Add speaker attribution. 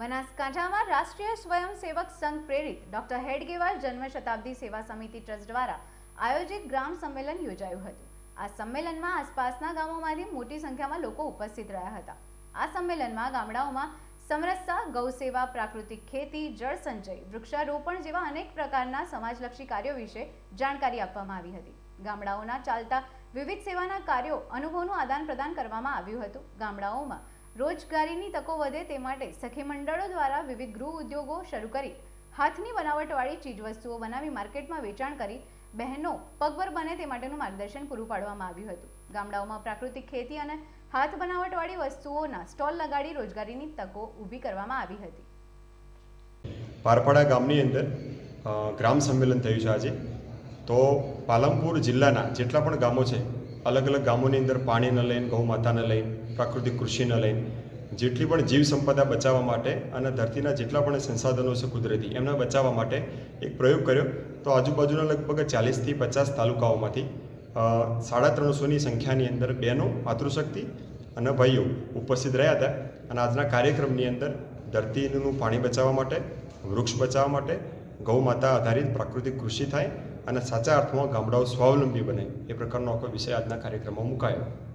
Speaker 1: બનાસકાંઠામાં રાષ્ટ્રીય સ્વયંસેવક સંઘ પ્રેરિત ડોક્ટર હેડગેવાર જન્મ શતાબ્દી સેવા સમિતિ ટ્રસ્ટ દ્વારા આયોજિત ગ્રામ સંમેલન યોજાયું હતું. આ સંમેલનમાં આસપાસના ગામોમાંથી મોટી સંખ્યામાં લોકો ઉપસ્થિત રહ્યા હતા. આ સંમેલનમાં ગામડાઓમાં સમરસતા, ગૌસેવા, પ્રાકૃતિક ખેતી, જળ સંચય, વૃક્ષારોપણ જેવા અનેક પ્રકારના સમાજલક્ષી કાર્યો વિશે જાણકારી આપવામાં આવી હતી. ગામડાઓના ચાલતા વિવિધ સેવાના કાર્યો અનુભવનું આદાન પ્રદાન કરવામાં આવ્યું હતું. ગામડાઓમાં રોજગારીની તકો વધે તે માટે સખી મંડળો દ્વારા વિવિધ ગૃહ ઉદ્યોગો શરૂ કરી, હાથની બનાવટવાળી ચીજવસ્તુઓ બનાવી માર્કેટમાં વેચાણ કરી, બહેનો પગભર બને તે માટેનું માર્ગદર્શન પૂરું પાડવામાં આવ્યું હતું. ગામડાઓમાં પ્રાકૃતિક ખેતી અને હાથ બનાવટવાળી વસ્તુઓના સ્ટોલ લગાડી રોજગારીની તકો ઊભી કરવામાં આવી હતી.
Speaker 2: પારપાડા ગામની અંદર ગ્રામ સંમેલન થયું છે આજે. તો પાલનપુર જિલ્લાના જેટલા પણ ગામો છે અલગ અલગ ગામોની અંદર પાણીને લઈને ગૌ માતાને લઈને, પ્રાકૃતિક કૃષિને લઈને, જેટલી પણ જીવ સંપદા બચાવવા માટે અને ધરતીના જેટલા પણ સંસાધનો છે કુદરતી, એમને બચાવવા માટે એક પ્રયોગ કર્યો. તો આજુબાજુના લગભગ ચાલીસથી પચાસ તાલુકાઓમાંથી સાડા ત્રણસોની સંખ્યાની અંદર બહેનો, માતૃશક્તિ અને ભાઈઓ ઉપસ્થિત રહ્યા હતા. અને આજના કાર્યક્રમની અંદર ધરતીનું પાણી બચાવવા માટે, વૃક્ષ બચાવવા માટે ગૌ માતા આધારિત પ્રાકૃતિક કૃષિ થાય અને સાચા અર્થમાં ગામડાઓ સ્વાવલંબી બને. એ પ્રકારનો આખો વિષય આજના કાર્યક્રમમાં મુકાયો.